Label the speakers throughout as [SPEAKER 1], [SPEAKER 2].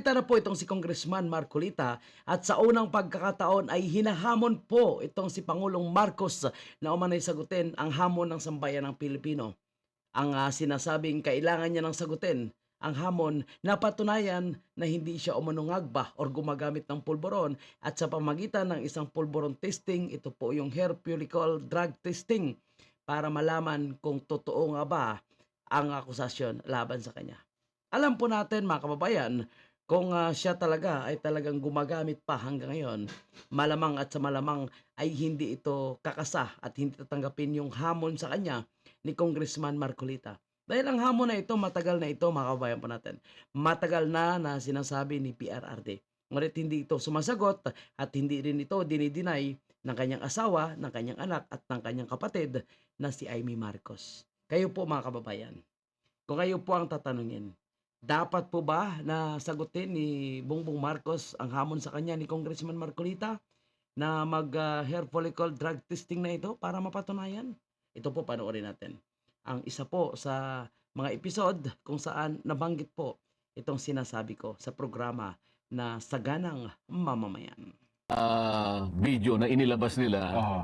[SPEAKER 1] Kita na po itong si Congressman Marcolita at sa unang pagkakataon ay hinahamon po itong si Pangulong Marcos na umanay sagutin ang hamon ng sambayan ng Pilipino. Ang ah, sinasabing kailangan niya ng sagutin ang hamon na patunayan na hindi siya umanungagba or gumagamit ng pulboron at sa pamagitan ng isang pulboron testing, ito po yung hair follicle drug testing para malaman kung totoo nga ba ang akusasyon laban sa kanya. Alam po natin mga kababayan, kung ah, siya talaga ay talagang gumagamit pa hanggang ngayon, malamang at sa malamang ay hindi ito kakasa at hindi tatanggapin yung hamon sa kanya ni Congressman Marcolita. Dahil ang hamon na ito, matagal na ito, mga kababayan po natin. Matagal na na sinasabi ni PRRD. Ngunit hindi ito sumasagot at hindi rin ito dinidinay ng kanyang asawa, ng kanyang anak at ng kanyang kapatid na si Amy Marcos. Kayo po mga kababayan, kung kayo po ang tatanungin, dapat po ba na sagutin ni Bongbong Marcos ang hamon sa kanya ni Congressman Marcolita na mag ah, hair follicle drug testing na ito para mapatunayan? Ito po panoorin natin. Ang isa po sa mga episode kung saan nabanggit po itong sinasabi ko sa programa na Saganang Mamamayan.
[SPEAKER 2] ah, video na inilabas nila
[SPEAKER 3] Oo.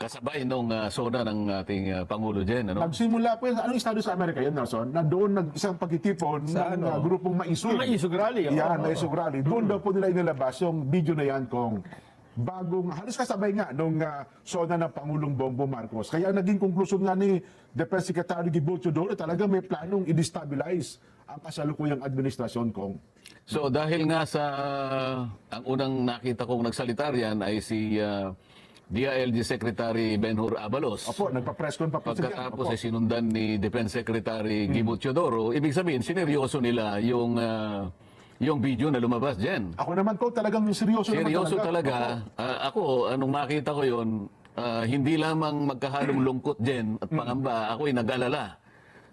[SPEAKER 2] Kasabay nung ah, soda ng ating ah, Pangulo Jen. Ano?
[SPEAKER 3] Nagsimula po yan. Anong estado sa Amerika yun, Nelson? Na doon nag isang pagtitipon
[SPEAKER 4] Sa
[SPEAKER 3] ng
[SPEAKER 4] ano?
[SPEAKER 3] uh, grupong Maisug.
[SPEAKER 4] Maisog rally.
[SPEAKER 3] Yan, Maisug Rally. Doon daw po nila inilabas yung video na yan kung bagong, halos kasabay nga nung uh, sona ng Pangulong Bongbong Marcos. Kaya naging konklusyon nga ni Defense Secretary Gibo Teodoro, talaga may planong i-destabilize ang kasalukuyang administrasyon kong.
[SPEAKER 2] So dahil nga sa ang unang nakita kong nagsalita riyan ay si ah, DILG Secretary Benhur Abalos.
[SPEAKER 3] Opo, nagpa-press con pa po.
[SPEAKER 2] Pagkatapos
[SPEAKER 3] Opo.
[SPEAKER 2] ay sinundan ni Defense Secretary Gibo Teodoro, ibig sabihin sineryoso nila yung ah, yung video na lumabas Jen.
[SPEAKER 3] Ako naman po talagang seryoso,
[SPEAKER 2] Seryoso
[SPEAKER 3] naman
[SPEAKER 2] talaga. Ah, ako, anong makita ko yon, ah, hindi lamang magkahalong lungkot din at pangamba, ako ay nag-alala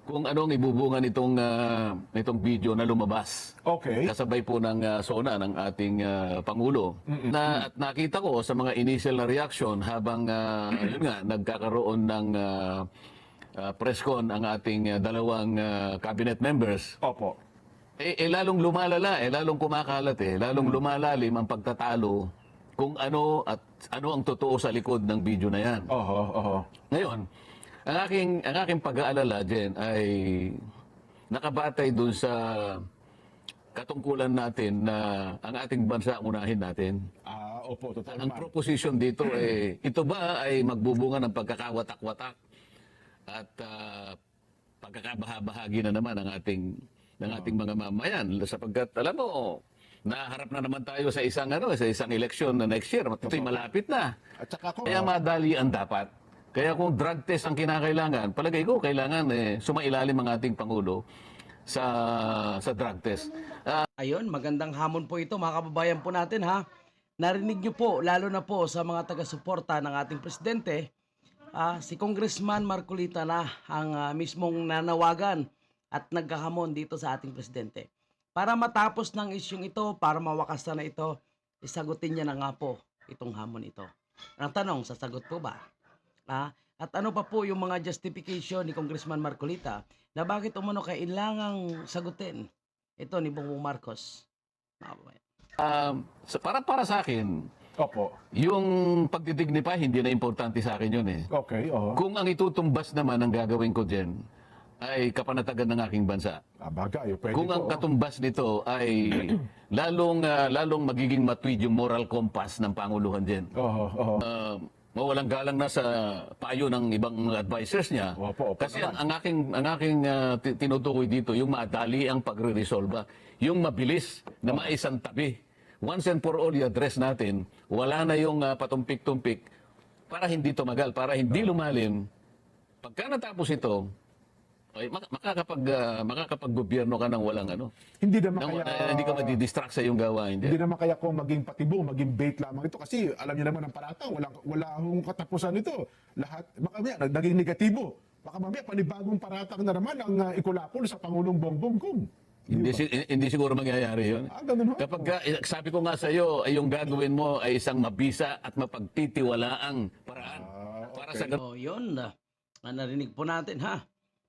[SPEAKER 2] kung anong ibubunga nitong, ah, nitong video na lumabas.
[SPEAKER 3] Okay.
[SPEAKER 2] Kasabay po ng ah, sona ng ating ah, Pangulo. Na, at nakita ko sa mga initial na reaction habang ah, yun nga, nagkakaroon ng ah, ah, press con ang ating ah, dalawang ah, cabinet members.
[SPEAKER 3] Opo.
[SPEAKER 2] Eh, eh lalong lumalala, eh lalong kumakalat eh, lalong lumalalim ang pagtatalo kung ano at ano ang totoo sa likod ng video na yan.
[SPEAKER 3] Oho, oho.
[SPEAKER 2] Ngayon, ang aking ang aking pag-aalala Jen ay nakabatay dun sa katungkulan natin na ang ating bansa unahin natin.
[SPEAKER 3] Ah, opo, totoo
[SPEAKER 2] Ang proposition dito eh ito ba ay magbubunga ng pagkakawatak-watak? At ah, pagkakabahabahagi na naman ng ating ng ating mga mamayan. Sapagkat alam mo naharap na naman tayo sa isang ano sa isang eleksyon na next year. Ito'y malapit na.
[SPEAKER 3] At saka ako,
[SPEAKER 2] kaya madali ang dapat kaya kung drug test ang kinakailangan palagay ko kailangan eh, sumailalim ang ating pangulo sa sa drug test Ah,
[SPEAKER 1] Ayun, magandang hamon po ito mga kababayan po natin ha. Narinig niyo po, lalo na po sa mga taga-suporta ng ating presidente, ah, si Congressman Marcolita na ang ah, mismong nanawagan at nagkahamon dito sa ating presidente. Para matapos ng isyong ito, para mawakas na ito, isagutin niya na nga po itong hamon ito. Ang tanong, sasagot po ba? Ah, at ano pa po yung mga justification ni Congressman Marcolita na bakit umano kailangang sagutin ito ni Bongbong Marcos.
[SPEAKER 2] Um, sa- para para sa akin
[SPEAKER 3] opo.
[SPEAKER 2] Yung pagdidignify, hindi na importante sa akin yun eh.
[SPEAKER 3] Okay, oho.
[SPEAKER 2] Kung ang itutumbas naman ang gagawin ko dyan, ay kapanatagan ng aking bansa.
[SPEAKER 3] Ah, bagay, pwede
[SPEAKER 2] Kung
[SPEAKER 3] po.
[SPEAKER 2] ang katumbas nito ay lalong ah, lalong magiging matwid yung moral compass ng Panguluhan dyan.
[SPEAKER 3] Oho, oho.
[SPEAKER 2] Uh, mawalang galang na sa payo ng ibang advisors niya.
[SPEAKER 3] Opo, opo
[SPEAKER 2] Kasi ang, ang aking ang aking ti- tinutukoy dito yung madali ang pagre-resolve, yung mabilis na maisang tabi. Once and for all i-address natin, wala na yung ah, patumpik-tumpik para hindi tumagal, para hindi lumalim. Pagka natapos ito, ay mak- makakapag ah, makakapag-gobyerno ka ng walang ano.
[SPEAKER 3] Hindi naman
[SPEAKER 2] Nang,
[SPEAKER 3] kaya...
[SPEAKER 2] na- hindi ka madidistract sa iyong gawain.
[SPEAKER 3] Hindi naman kaya kung maging patibong, maging bait lamang ito. Kasi alam niyo naman ang paratang, wala, wala akong katapusan ito. Lahat, baka mamaya, nag- naging negatibo. Baka mamaya, panibagong paratang na naman ang uh, ikulapol sa Pangulong Bongbong Kong.
[SPEAKER 2] Hindi, si- hindi siguro mangyayari yun.
[SPEAKER 3] Ah, ganun ho.
[SPEAKER 2] Kapag ka- eh, sabi ko nga sa iyo, ay yung gagawin mo ay isang mabisa at mapagtitiwalaang paraan.
[SPEAKER 3] Ah,
[SPEAKER 2] Para sa
[SPEAKER 1] Oh, yun. ah, narinig po natin ha.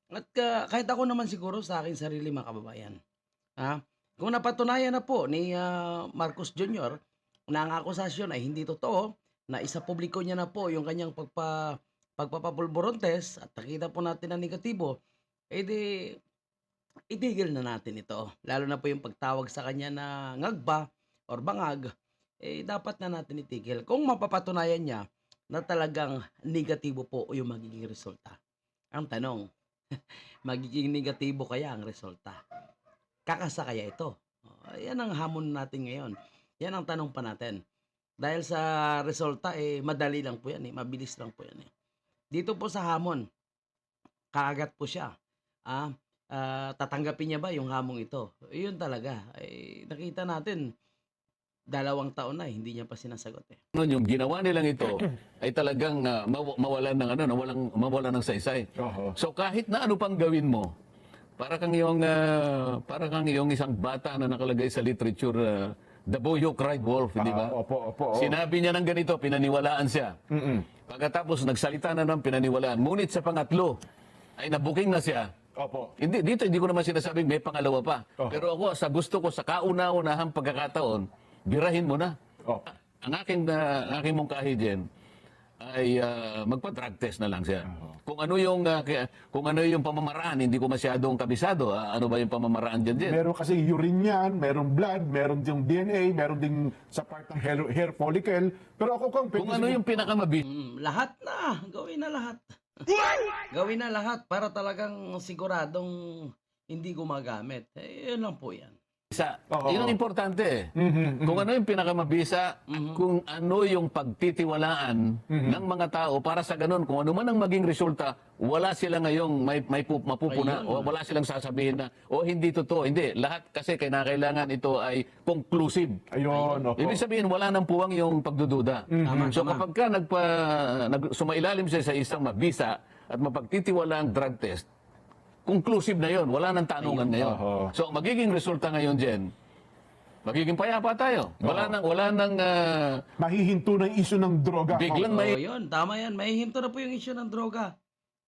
[SPEAKER 1] At ah, kahit ako naman siguro sa aking sarili mga kababayan. Ha? Kung napatunayan na po ni ah, Marcos Jr. na ang akusasyon ay hindi totoo, na isa publiko niya na po yung kanyang pagpa, pagpapapulburon at nakita po natin na negatibo, edi itigil na natin ito. Lalo na po yung pagtawag sa kanya na ngagba or bangag, eh dapat na natin itigil. Kung mapapatunayan niya na talagang negatibo po yung magiging resulta. Ang tanong, magiging negatibo kaya ang resulta? Kakasa kaya ito? Oh, yan ang hamon natin ngayon. Yan ang tanong pa natin. Dahil sa resulta, eh, madali lang po yan, eh, mabilis lang po yan. Eh. Dito po sa hamon, kaagat po siya. Ah, ah, tatanggapin niya ba yung hamong ito? Yun talaga. Eh, nakita natin, dalawang taon na, eh, hindi niya pa sinasagot. Eh.
[SPEAKER 2] Noon yung ginawa nilang ito ay talagang maw- mawalan ng ano, mawalan, mawalan ng saysay.
[SPEAKER 3] Oho.
[SPEAKER 2] So kahit na ano pang gawin mo, para kang yung ah, para kang yung isang bata na nakalagay sa literature ah, The Boy Who Cried Wolf, di ba?
[SPEAKER 3] Opo, opo. oo.
[SPEAKER 2] Sinabi niya ng ganito, pinaniwalaan siya.
[SPEAKER 3] Mm-mm.
[SPEAKER 2] Pagkatapos nagsalita na ng pinaniwalaan. Ngunit sa pangatlo, ay nabuking na siya.
[SPEAKER 3] Opo.
[SPEAKER 2] Hindi, dito hindi ko naman sinasabing may pangalawa pa.
[SPEAKER 3] Oh.
[SPEAKER 2] Pero ako, sa gusto ko, sa kauna-unahang pagkakataon, birahin mo na.
[SPEAKER 3] Oh.
[SPEAKER 2] Ang aking, uh, aking mungkahi dyan ay ah, magpa-drug test na lang siya. Kung ano yung kaya- kung ano yung pamamaraan, hindi ko masyadong kabisado. Ah, ano ba yung pamamaraan dyan dyan?
[SPEAKER 3] Meron kasi urine yan, meron blood, meron yung DNA, meron ding sa part ng hair, hair follicle. Pero ako kung
[SPEAKER 2] Kung ano yung pinakamabis,
[SPEAKER 1] Mm, lahat na, gawin na lahat. gawin na lahat para talagang siguradong hindi gumagamit. Eh, yun lang po yan.
[SPEAKER 2] Sa,
[SPEAKER 3] Oo.
[SPEAKER 2] yun ang importante.
[SPEAKER 3] Mhm,
[SPEAKER 2] Kung ano yung pinakamabisa,
[SPEAKER 1] Mhm.
[SPEAKER 2] kung ano yung pagtitiwalaan ng mga tao para sa ganun, kung ano man ang maging resulta, wala sila ngayong may, may pu- mapupuna
[SPEAKER 1] Ayun.
[SPEAKER 2] o wala silang sasabihin na, o hindi totoo. Hindi, lahat kasi kinakailangan ito ay conclusive.
[SPEAKER 3] Ayun, opo.
[SPEAKER 2] Ibig sabihin, wala nang puwang yung pagdududa. So kapag ka nagpa, nag, sumailalim siya sa isang mabisa at mapagtitiwala ang drug test, conclusive na yon, wala nang tanungan ngayon.
[SPEAKER 3] Oho.
[SPEAKER 2] So magiging resulta ngayon Jen, magiging payapa tayo. Wala nang wala nang ah,
[SPEAKER 3] Mahihinto ng issue ng droga.
[SPEAKER 2] biglang may
[SPEAKER 1] yun, tama yan. May hinto na po yung issue ng droga.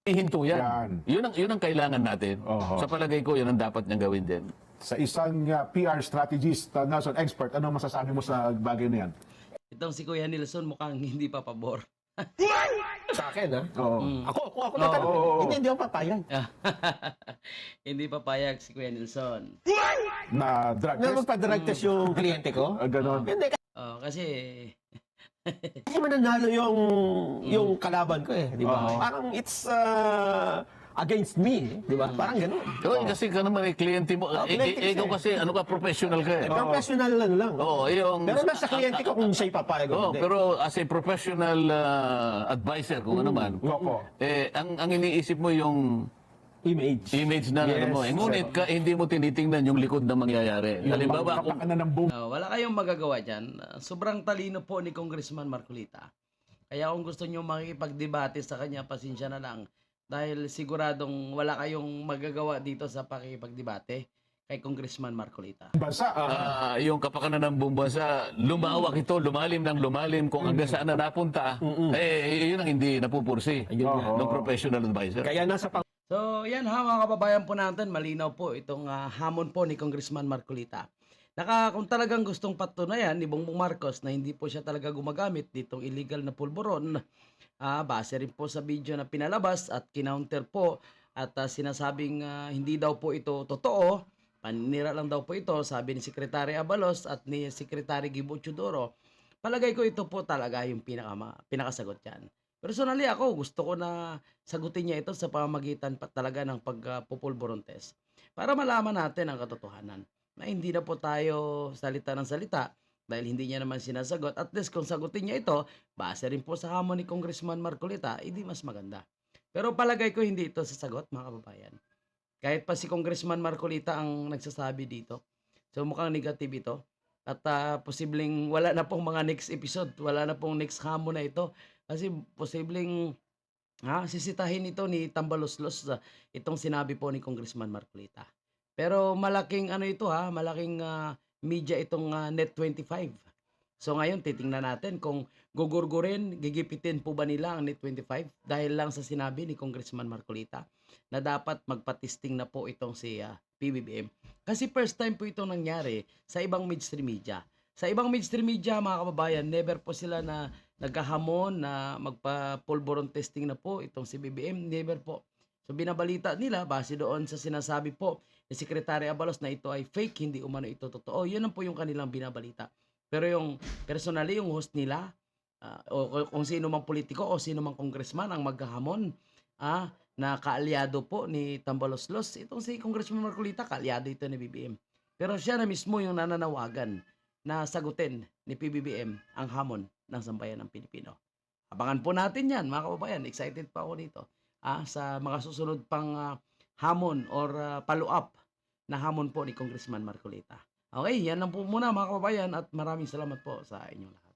[SPEAKER 2] hinto yan.
[SPEAKER 3] Yan.
[SPEAKER 2] Yun ang yun ang kailangan natin.
[SPEAKER 3] Oho.
[SPEAKER 2] Sa palagay ko, yun ang dapat niyang gawin din.
[SPEAKER 3] Sa isang uh, PR strategist, uh, Nelson expert, ano masasabi mo sa bagay na yan?
[SPEAKER 1] Itong si Kuya Nilsson mukhang hindi pa pabor.
[SPEAKER 4] Sa akin, ha?
[SPEAKER 3] Oo.
[SPEAKER 1] Mm.
[SPEAKER 4] Ako, ako
[SPEAKER 3] Oo,
[SPEAKER 4] natanong,
[SPEAKER 3] oo, oo.
[SPEAKER 4] hindi, hindi ako papayag.
[SPEAKER 1] hindi papayag si Kuya Nilsson.
[SPEAKER 3] Na drug
[SPEAKER 4] Na
[SPEAKER 3] test?
[SPEAKER 4] magpa-drug test yung kliyente ko.
[SPEAKER 3] Ah, ganon.
[SPEAKER 4] Hindi,
[SPEAKER 1] Oh, kasi
[SPEAKER 4] kasi mananalo yung, yung kalaban ko eh. Di ba?
[SPEAKER 3] Oo.
[SPEAKER 4] Parang it's uh, against me. Di ba? Parang ganun.
[SPEAKER 2] Oo, kasi ka naman eh, kliyente mo.
[SPEAKER 4] Oh,
[SPEAKER 2] eh,
[SPEAKER 4] kliyente
[SPEAKER 2] eh, ikaw
[SPEAKER 4] kasi.
[SPEAKER 2] kasi, ano ka, professional ka eh.
[SPEAKER 4] Eh, professional ano lang.
[SPEAKER 2] Oo, yung...
[SPEAKER 4] Pero nasa kliyente ko kung siya'y papayag o
[SPEAKER 2] Oo,
[SPEAKER 4] hindi.
[SPEAKER 2] pero as a professional ah, advisor, kung ano man,
[SPEAKER 3] Opo.
[SPEAKER 2] eh, ang, ang iniisip mo yung
[SPEAKER 4] Image.
[SPEAKER 2] image na ano
[SPEAKER 4] Yes,
[SPEAKER 2] mo. Eh, ngunit ka, hindi mo tinitingnan yung likod ng mangyayari. Halimbawa, kung,
[SPEAKER 3] Kapakanan ng boom.
[SPEAKER 1] Ah, wala kayong magagawa dyan. Ah, sobrang talino po ni Congressman Marcolita. Kaya kung gusto nyo makikipagdebate sa kanya, pasensya na lang. Dahil siguradong wala kayong magagawa dito sa pakikipagdebate kay Congressman Marcolita.
[SPEAKER 3] Bansa.
[SPEAKER 2] ah, yung kapakanan ng buong bansa, lumawak ito, lumalim ng lumalim, kung hanggang saan na napunta, eh, yun ang hindi napupursi.
[SPEAKER 3] Oo.
[SPEAKER 2] ng professional advisor.
[SPEAKER 4] Kaya nasa pang
[SPEAKER 1] So, yan ha mga kababayan po natin, malinaw po itong ah, hamon po ni Congressman Marcolita. Naka, kung talagang gustong patunayan ni Bongbong Marcos na hindi po siya talaga gumagamit ditong illegal na pulburon, ah, base rin po sa video na pinalabas at kinounter po at ah, sinasabing ah, hindi daw po ito totoo, paninira lang daw po ito, sabi ni Secretary Abalos at ni Secretary Gibo Chudoro. Palagay ko ito po talaga yung pinaka, pinakasagot yan. Personally ako, gusto ko na sagutin niya ito sa pamamagitan pa talaga ng pagpupulburon test. Para malaman natin ang katotohanan na hindi na po tayo salita ng salita dahil hindi niya naman sinasagot. At least kung sagutin niya ito, base rin po sa hamon ni Congressman Marcolita, hindi mas maganda. Pero palagay ko hindi ito sasagot mga kababayan. Kahit pa si Congressman Marcolita ang nagsasabi dito. So mukhang negative ito. At ah, posibleng wala na pong mga next episode, wala na pong next hamon na ito. Kasi posibleng ha, sisitahin ito ni Tambaloslos sa itong sinabi po ni Congressman Marcolita. Pero malaking ano ito ha, malaking ah, media itong ah, Net25. So ngayon titingnan natin kung gugurgurin, gigipitin po ba nila ang Net25 dahil lang sa sinabi ni Congressman Marcolita. na dapat magpatisting na po itong si ah, PBBM. Kasi first time po itong nangyari sa ibang mainstream media. Sa ibang mainstream media, mga kababayan, never po sila na nagkahamon na magpa-pulburon testing na po itong si BBM. Never po. So binabalita nila base doon sa sinasabi po ni Secretary Abalos na ito ay fake, hindi umano ito totoo. Yun ang po yung kanilang binabalita. Pero yung personally, yung host nila, ah, o kung sino mang politiko o sino mang congressman ang magkahamon, ah, na kaalyado po ni Tambaloslos, itong si Congressman Marcolita, kaalyado ito ni BBM. Pero siya na mismo yung nananawagan na sagutin ni PBBM ang hamon ng sambayan ng Pilipino. Abangan po natin yan, mga kababayan. Excited pa ako dito ah, sa mga susunod pang ah, hamon or ah, follow-up na hamon po ni Congressman Marcolita. Okay, yan lang po muna mga kababayan at maraming salamat po sa inyong lahat.